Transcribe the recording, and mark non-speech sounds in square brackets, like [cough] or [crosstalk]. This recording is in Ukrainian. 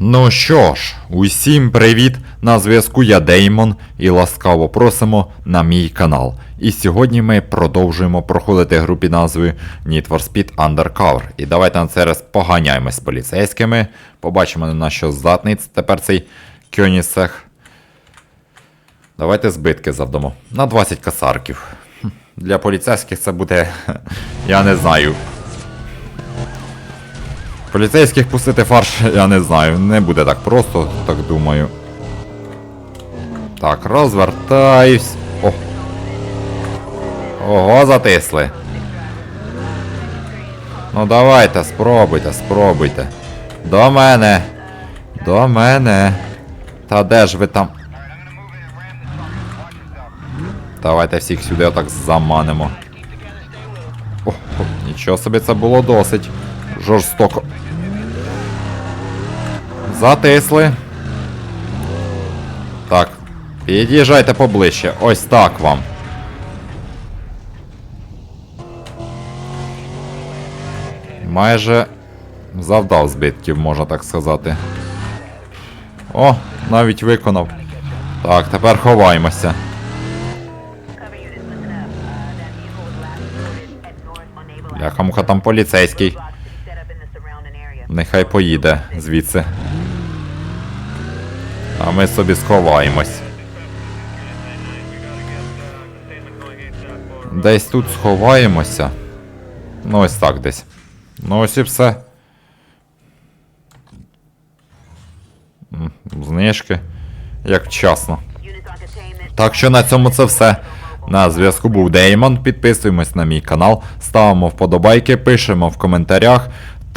Ну що ж, усім привіт! На зв'язку я Деймон і ласкаво просимо на мій канал. І сьогодні ми продовжуємо проходити гру під назвою Need for Speed Undercover. І давайте на цей раз поганяємось з поліцейськими. Побачимо на що здатний тепер цей Кьонісех. Давайте збитки завдамо. На 20 касарків. Для поліцейських це буде. [laughs] Я не знаю. Поліцейських пустити фарш, я не знаю, не буде так просто, так думаю. Так, розвертаюсь. О. Ого, затисли. Ну давайте, спробуйте, спробуйте. До мене. До мене. Та де ж ви там? Давайте всіх сюди отак заманимо. О, о, нічого собі це було досить жорстоко. Затисли. Так. Під'їжджайте поближче. Ось так вам. Майже завдав збитків, можна так сказати. О, навіть виконав. Так, тепер ховаємося. Бляха-муха там поліцейський. Нехай поїде звідси. А ми собі сховаємось. Десь тут сховаємося. Ну ось так десь. Ну ось і все. Знижки. Як вчасно. Так що на цьому це все. На зв'язку був Деймон. Підписуємось на мій канал, ставимо вподобайки, пишемо в коментарях.